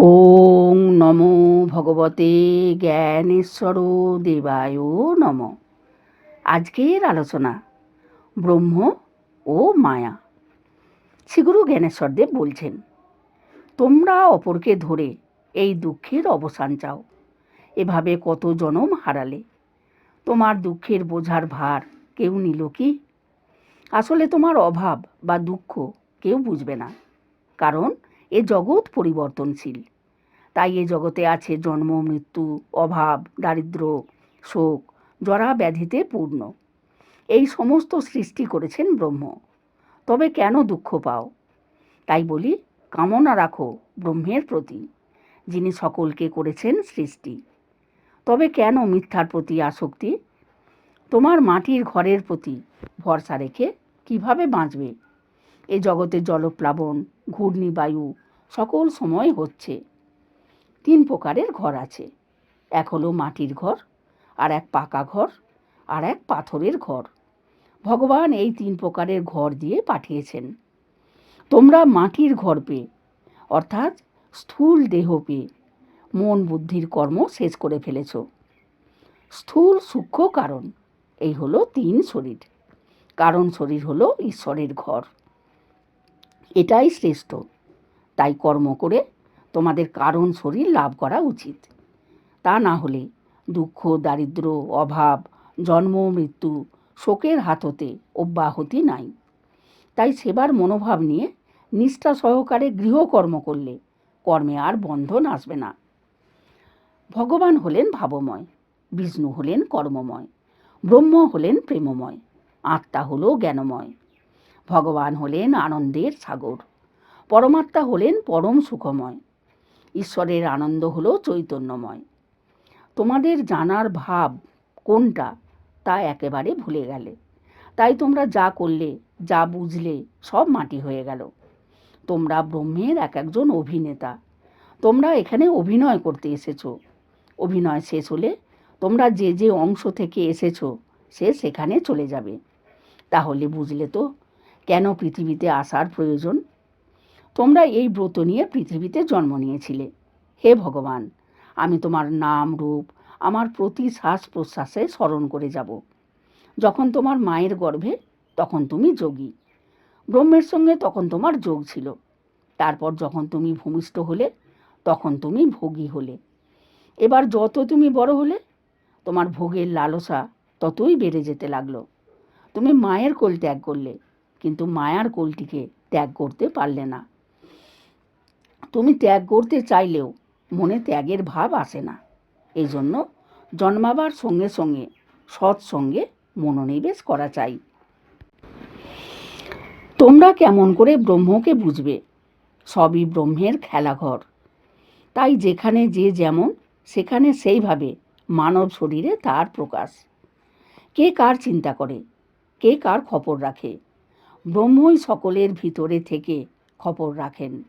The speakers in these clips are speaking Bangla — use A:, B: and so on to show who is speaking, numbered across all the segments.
A: ওং নমো ভগবতে জ্ঞানেশ্বর দেবায় নম। আজকের আলোচনা ব্রহ্ম ও মায়া। শ্রীগুরু জ্ঞানেশ্বরদেব বলছেন, তোমরা অপরকে ধরে এই দুঃখের অবসান চাও। এভাবে কত জনম হারালে। তোমার দুঃখের বোঝার ভার কেউ নিল কি? আসলে তোমার অভাব বা দুঃখ কেউ বুঝবে না। কারণ এ জগৎ পরিবর্তনশীল। তাই এ জগতে আছে জন্ম, মৃত্যু, অভাব, দারিদ্র, শোক জরা ব্যাধিতে পূর্ণ। এই সমস্ত সৃষ্টি করেছেন ব্রহ্ম। তবে কেন দুঃখ পাও? তাই বলি, কামনা রাখো ব্রহ্মের প্রতি, যিনি সকলকে করেছেন সৃষ্টি। তবে কেন মিথ্যার প্রতি আসক্তি? তোমার মাটির ঘরের প্রতি ভরসা রেখে কীভাবে বাঁচবে? এ জগতে জলপ্লাবন, ঘূর্ণিবায়ু, সকল সময় হচ্ছে। তিন প্রকারের ঘর আছে। এক হলো মাটির ঘর, আর এক পাকা ঘর, আর এক পাথরের ঘর। ভগবান এই তিন প্রকারের ঘর দিয়ে পাঠিয়েছেন। তোমরা মাটির ঘর পেয়ে, অর্থাৎ স্থূল দেহ পেয়ে, মন বুদ্ধির কর্ম শেষ করে ফেলেছ। স্থূল সূক্ষ্ম কারণ, এই হলো তিন শরীর। কারণ শরীর হলো ঈশ্বরের ঘর। এটাই শ্রেষ্ঠ। তাই কর্ম করে তোমাদের কারণ শরীর লাভ করা উচিত। তা না হলে দুঃখ, দারিদ্র, অভাব, জন্ম, মৃত্যু শোকের হাত হতে অব্যাহতি নাই। তাই সেবার মনোভাব নিয়ে নিষ্ঠা সহকারে গৃহকর্ম করলে কর্মে আর বন্ধন আসবে না। ভগবান হলেন ভাবময়, বিষ্ণু হলেন কর্মময়, ব্রহ্ম হলেন প্রেমময়, আত্মা হলো জ্ঞানময়। ভগবান হলেন আনন্দের সাগর। পরমাত্মা হলেন পরম সুখময়। ঈশ্বরের আনন্দ হল চৈতন্যময়। তোমাদের জানার ভাব কোনটা তা একেবারে ভুলে গেলে। তাই তোমরা যা করলে, যা বুঝলে, সব মাটি হয়ে গেল। তোমরা ব্রহ্মের এক একজন অভিনেতা। তোমরা এখানে অভিনয় করতে এসেছ। অভিনয় শেষ হলে তোমরা যে যে অংশ থেকে এসেছ, সে সেখানে চলে যাবে। তাহলে বুঝলে তো কেন পৃথিবীতে আসার প্রয়োজন? তোমরা এই ব্রত নিয়ে পৃথিবীতে জন্ম নিয়েছিলে। হে ভগবান, আমি তোমার নাম রূপ, আমার প্রতি শ্বাস প্রশ্বাসে স্মরণ করে যাব। যখন তোমার মায়ের গর্ভে, তখন তুমি যোগী। ব্রহ্মের সঙ্গে তখন তোমার যোগ ছিল। তারপর যখন তুমি ভূমিষ্ঠ হলে, তখন তুমি ভোগী হলে। এবার যত তুমি বড় হলে, তোমার ভোগের লালসা ততই বেড়ে যেতে লাগল। তুমি মায়ের কোল ত্যাগ করলে। কিন্তু মায়ার কোলটিকে ত্যাগ করতে পারলে না। তুমি ত্যাগ করতে চাইলেও মনে ত্যাগের ভাব আসে না। এই জন্য জন্মাবার সঙ্গে সঙ্গে সৎসঙ্গে মনোনিবেশ করা চাই। তোমরা কেমন করে ব্রহ্মকে বুঝবে? সবই ব্রহ্মের খেলাঘর। তাই যেখানে যে যেমন, সেখানে সেইভাবে মানব শরীরে তার প্রকাশ। কে কার চিন্তা করে? কে কার খবর রাখে? ব্রহ্মই সকলের ভিতরে থেকে খবর রাখেন।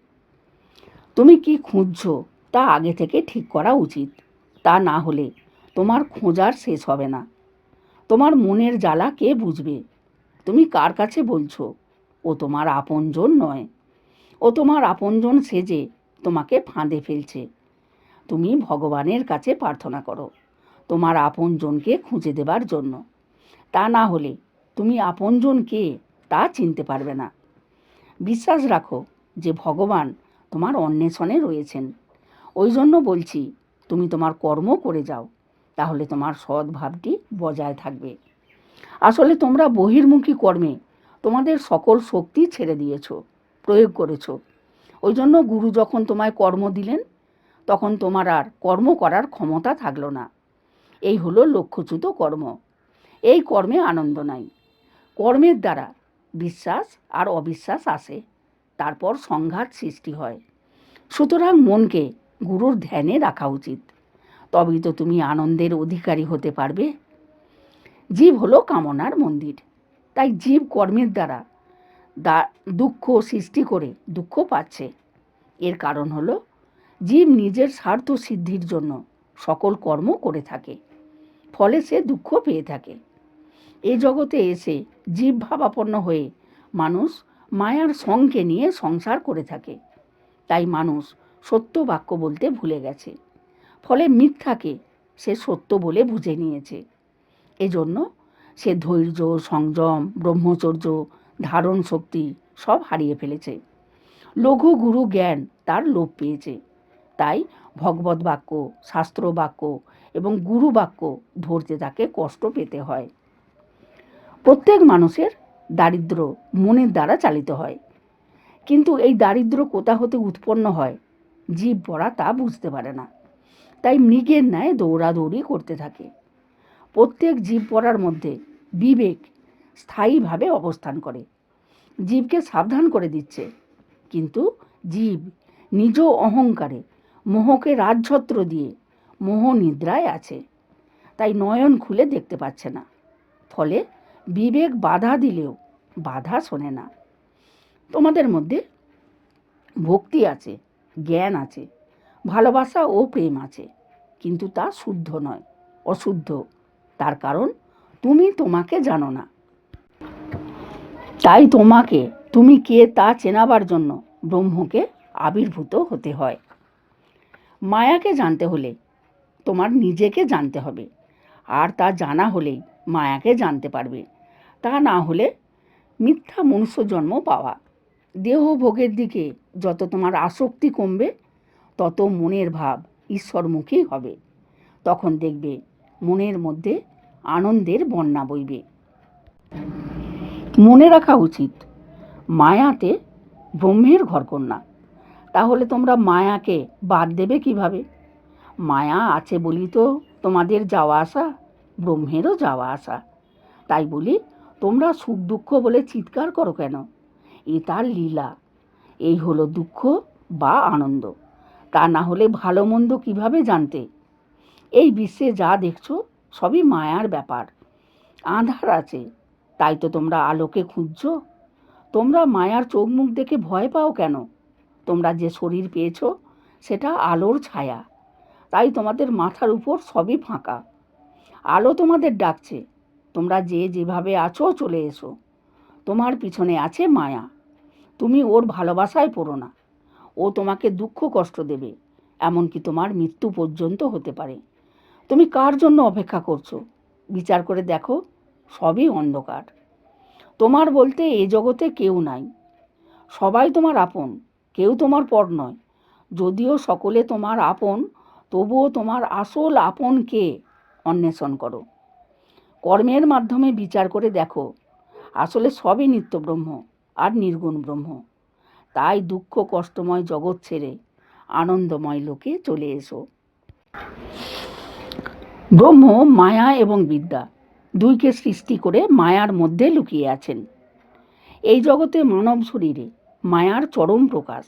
A: তুমি কি খুঁজছ? তা আগে থেকে ঠিক করা উচিত। তা না হলে তোমার খোঁজার শেষ হবে না। তোমার মনের জ্বালা কে বুঝবে? তুমি কার কাছে বলছো? ও তোমার আপনজন নয়। ও তোমার আপনজন সেজে তোমাকে ফাঁদে ফেলছে। তুমি ভগবানের কাছে প্রার্থনা করো তোমার আপনজনকে খুঁজে দেবার জন্য। তা না হলে তুমি আপনজন কে তা চিনতে পারবে না। বিশ্বাস রাখো যে ভগবান তোমার অন্বেষণে রয়েছেন। ওই জন্য বলছি, তুমি তোমার কর্ম করে যাও, তাহলে তোমার সদ্ভাবটি বজায় থাকবে। আসলে তোমরা বহির্মুখী কর্মে তোমাদের সকল শক্তি ছেড়ে দিয়েছ, প্রয়োগ করেছ। ওই জন্য গুরু যখন তোমায় কর্ম দিলেন, তখন তোমার আর কর্ম করার ক্ষমতা থাকল না। এই হলো লক্ষ্যচ্যুত কর্ম। এই কর্মে আনন্দ নাই। কর্মের দ্বারা বিশ্বাস আর অবিশ্বাস আসে, তারপর সংঘাত সৃষ্টি হয়। সুতরাং মনকে গুরুর ধ্যানে রাখা উচিত। তবেই তো তুমি আনন্দের অধিকারী হতে পারবে। জীব হলো কামনার মন্দির, তাই জীব কর্মের দ্বারা দা, দুঃখ সৃষ্টি করে দুঃখ পাচ্ছে। এর কারণ হলো, জীব নিজের স্বার্থ সিদ্ধির জন্য সকল কর্ম করে থাকে, ফলে সে দুঃখ পেয়ে থাকে। এ জগতে এসে জীব ভাবাপন্ন হয়ে মানুষ মায়ার সঙ্গে নিয়ে সংসার করে থাকে। তাই মানুষ সত্য বাক্য বলতে ভুলে গেছে। ফলে মিথ্যাকে সে সত্য বলে বুঝে নিয়েছে। এজন্য সে ধৈর্য, সংযম, ব্রহ্মচর্য ধারণ শক্তি সব হারিয়ে ফেলেছে। লঘু গুরু জ্ঞান তার লোপ পেয়েছে। তাই ভগবত বাক্য, শাস্ত্র বাক্য এবং গুরু বাক্য ধরতে তাকে কষ্ট পেতে হয়। প্রত্যেক মানুষের দারিদ্র মনের দ্বারা চালিত হয়। কিন্তু এই দারিদ্র কোথা হতে উৎপন্ন হয়? জীব পড়া তা বুঝতে পারে না। তাই মৃগের ন্যায় দৌড়াদৌড়ি করতে থাকে। প্রত্যেক জীব পড়ার মধ্যে বিবেক স্থায়ীভাবে অবস্থান করে। জীবকে সাবধান করে দিচ্ছে। কিন্তু জীব নিজ অহংকারে মোহকে রাজছত্র দিয়ে মোহ নিদ্রায় আছে। তাই নয়ন খুলে দেখতে পাচ্ছে না। ফলে বিবেক বাধা দিলেও বাধা শোনে না। তোমাদের মধ্যে ভক্তি আছে, জ্ঞান আছে, ভালোবাসা ও প্রেম আছে, কিন্তু তা শুদ্ধ নয়, অশুদ্ধ। তার কারণ তুমি তোমাকে জানো না। তাই তোমাকে, তুমি কে তা চেনাবার জন্য ব্রহ্মকে আবির্ভূত হতে হয়। মায়াকে জানতে হলে তোমার নিজেকে জানতে হবে, আর তা জানা হলেই মায়াকে জানতে পারবে। তা না হলে মিথ্যা মনুষ্য জন্ম পাওয়া। দেহ ভোগের দিকে যত তোমার আসক্তি কমবে, তত মনের ভাব ঈশ্বরমুখী হবে। তখন দেখবে মনের মধ্যে আনন্দের বন্যা বইবে। মনে রাখা উচিত, মায়াতে ব্রহ্মের ঘরকন্যা। তাহলে তোমরা মায়াকে বাদ দেবে কীভাবে? মায়া আছে বলি তো তোমাদের যাওয়া আসা, ব্রহ্মেরও যাওয়া আসা। তাই বলি তোমরা সুখ দুঃখ বলে চিৎকার করো কেন? এ তার লীলা। এই হলো দুঃখ বা আনন্দ। তা না হলে ভালো মন্দ কীভাবে জানতে? এই বিশ্বে যা দেখছ সবই মায়ার ব্যাপার। আধার আছে, তাই তো তোমরা আলোকে খুঁজছো। তোমরা মায়ার চোখ মুখ দেখে ভয় পাও কেন? তোমরা যে শরীর পেয়েছ সেটা আলোর ছায়া। তাই তোমাদের মাথার উপর সবই ফাঁকা। আলো তোমাদের ডাকছে। তোমরা যে যেভাবে আছো, চলে এসো। তোমার পিছনে আছে মায়া। তুমি ওর ভালোবাসায় পড়ো না। ও তোমাকে দুঃখ কষ্ট দেবে, এমনকি তোমার মৃত্যু পর্যন্ত হতে পারে। তুমি কার জন্য অপেক্ষা করছ? বিচার করে দেখো, সবই অন্ধকার। তোমার বলতে এ জগতে কেউ নাই। সবাই তোমার আপন, কেউ তোমার পর নয়। যদিও সকলে তোমার আপন, তবুও তোমার আসল আপন কে? অন্বেষণ করো। কর্মের মাধ্যমে বিচার করে দেখো। আসলে সবই নিত্য ব্রহ্ম আর নির্গুণ ব্রহ্ম। তাই দুঃখ, কষ্টময় জগৎ ছেড়ে আনন্দময় লোকে চলে এসো। ব্রহ্ম, মায়া এবং বিদ্যা দুইকে সৃষ্টি করে মায়ার মধ্যে লুকিয়ে আছেন। এই জগতে মানব শরীরে মায়ার চরম প্রকাশ।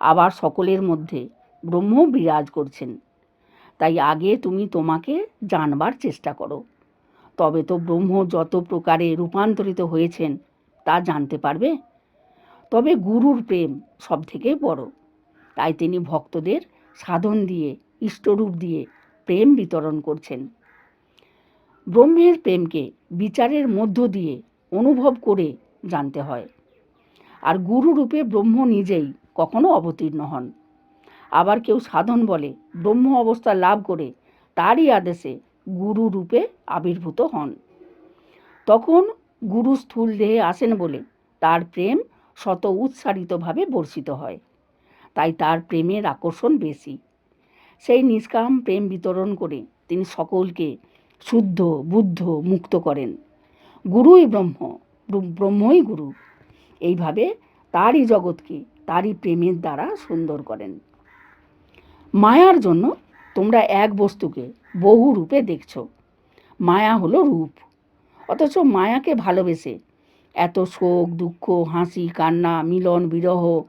A: আবার সকলের মধ্যে ব্রহ্ম বিরাজ করছেন। তাই আগে তুমি তোমাকে জানবার চেষ্টা করো। তবে তো ব্রহ্ম যত প্রকারে রূপান্তরিত হয়েছেন, তা জানতে পারবে? তবে গুরুর প্রেম সব থেকে বড়। তাই তিনি ভক্তদের সাধন দিয়ে, ইষ্টরূপ দিয়ে প্রেম বিতরণ করছেন। ব্রহ্মের প্রেমকে বিচারের মধ্য দিয়ে অনুভব করে জানতে হয়। আর গুরু রূপে ব্রহ্ম নিজেই কখনো অবতীর্ণ হন। আবার কেউ সাধন বলে ব্রহ্ম অবস্থা লাভ করে, তারই আদেশে গুরু রূপে আবির্ভূত হন। তখন গুরু স্থূল দেহে আসেন বলে তার প্রেম শত উৎসারিতভাবে বর্ষিত হয়। তাই তার প্রেমের আকর্ষণ বেশি। সেই নিষ্কাম প্রেম বিতরণ করে তিনি সকলকে শুদ্ধ, বুদ্ধ, মুক্ত করেন। গুরুই ব্রহ্ম ব্রহ্মই গুরু। এইভাবে তারই জগৎকে তারই প্রেমের দ্বারা সুন্দর করেন। মায়ার জন্য তোমরা এক বস্তুকে বহু রূপে দেখছ। মায়া হলো রূপ। অথচ মায়াকে ভালোবেসে এত শোক, দুঃখ, হাসি, কান্না, মিলন, বিরহ,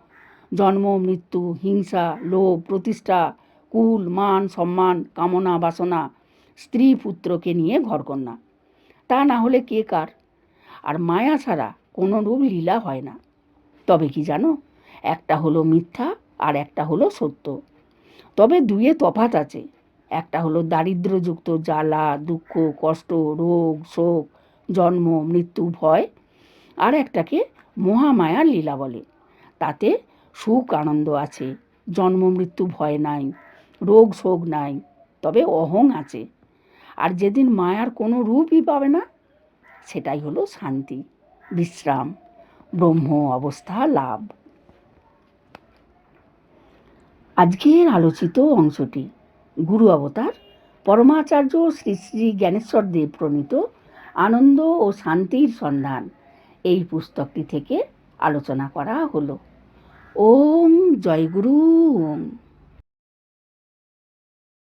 A: জন্ম, মৃত্যু, হিংসা, লোভ, প্রতিষ্ঠা, কুল, মান, সম্মান, কামনা, বাসনা, স্ত্রী, পুত্রকে নিয়ে ঘরকন্যা। তা না হলে কে কার? আর মায়া ছাড়া কোনো রূপ লীলা হয় না। তবে কি জানো, একটা হলো মিথ্যা আর একটা হলো সত্য। তবে দুয়ে তফাত আছে। একটা হলো দারিদ্রযুক্ত জ্বালা, দুঃখ, কষ্ট, রোগ, শোক, জন্ম, মৃত্যু, ভয়। আর একটাকে মহামায়ার লীলা বলে। তাতে সুখ, আনন্দ আছে। জন্ম, মৃত্যু, ভয় নাই। রোগ, শোক নাই। তবে অহং আছে। আর যেদিন মায়ার কোনো রূপই পাবে না, সেটাই হলো শান্তি, বিশ্রাম, ব্রহ্ম অবস্থা লাভ। আজকের আলোচিত অংশটি গুরু অবতার পরমাচার্য শ্রী শ্রী জ্ঞানেশ্বর দেব প্রণীত আনন্দ ও শান্তির সন্ধান। এই পুস্তকটি থেকে আলোচনা করা হলো। ওম জয় গুরু, ওম।